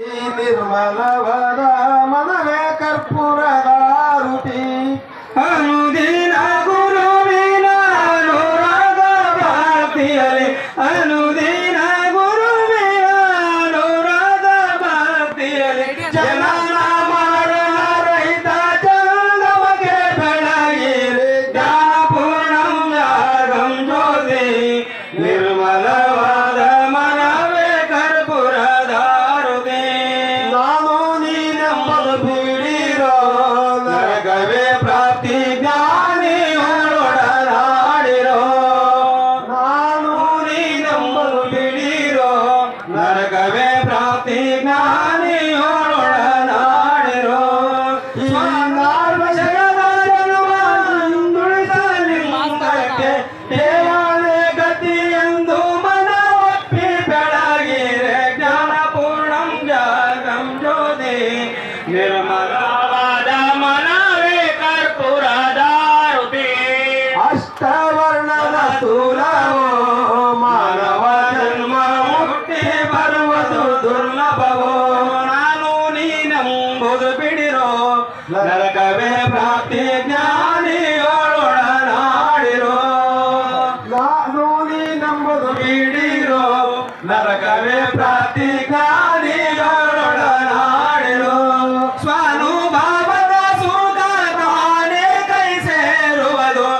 ನಿರ್ಮಲವದ ಮನವೇ ಕರ್ಪುರದಾರುತಿ ಅನು ನಿರ್ಮಲವಾದ ಮನವೇ ಕರ್ಪುರದ ರುಪಿ ಅಷ್ಟವರ್ಣದ ತುಲವೋ ಮಾನವ ಜನ್ಮ ಹುಟ್ಟಿ ಬರುವುದು ದುರ್ಲಭವೋ ನಾನು ನೀನೆಂಬುದು ಬಿಡಿರೋ ನರಕವೇ ಪ್ರಾಪ್ತಿ ಜ್ಞಾನಿಯೋಳೊಡನಾಡಿರೋ ನಾನು ನೀನೆಂಬುದು ಬಿಡಿ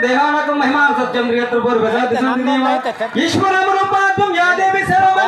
देहानक महिमा सत्यम ईश्वर अमृपा यादव सर्वे